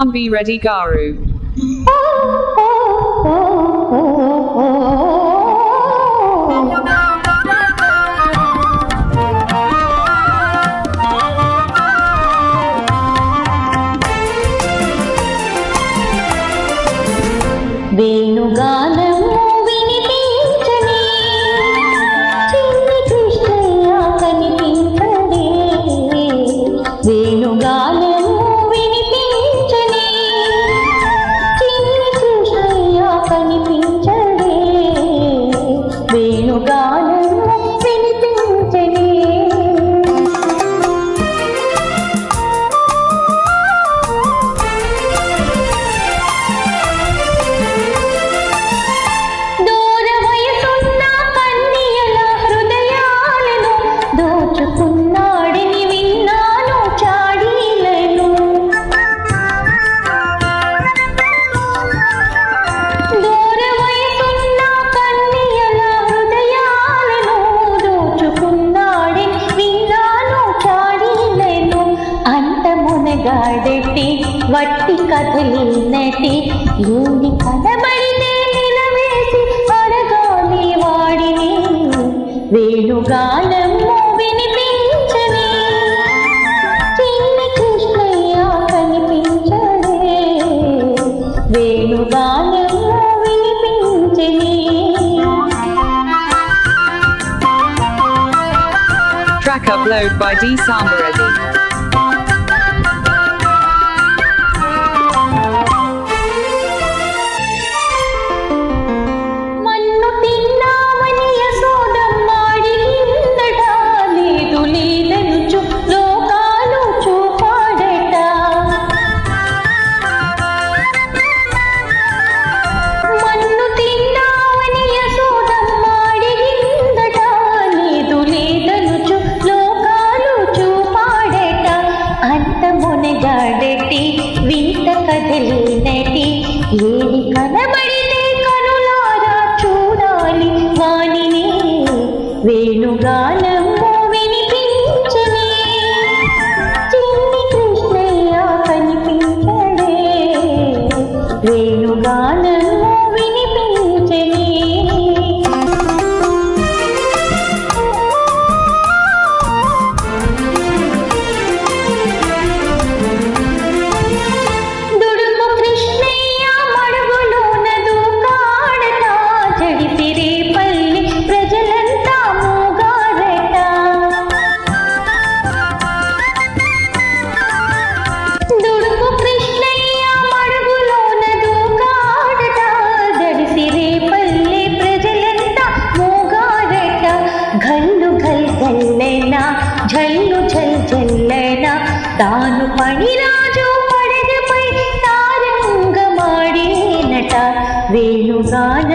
Be ready Garu. వేణుగానము వినిపించని చిన్ని కృష్ణయ్య కనిపించడే వేణుగానము నటి వట్టి కథలినటి ఏమి కనబడితే నిలవేసి అడగాలి వాడిని. వేణుగానము వినిపించని చిన్ని కృష్ణయ్య కనిపించడే వేణుగానము వినిపించని. Track upload by D Samaradi. వేణుగానము జల్లు జల్ జల్లెన తాను పణిరాజు పడగపై తారంగమాడేనట వేణుగాన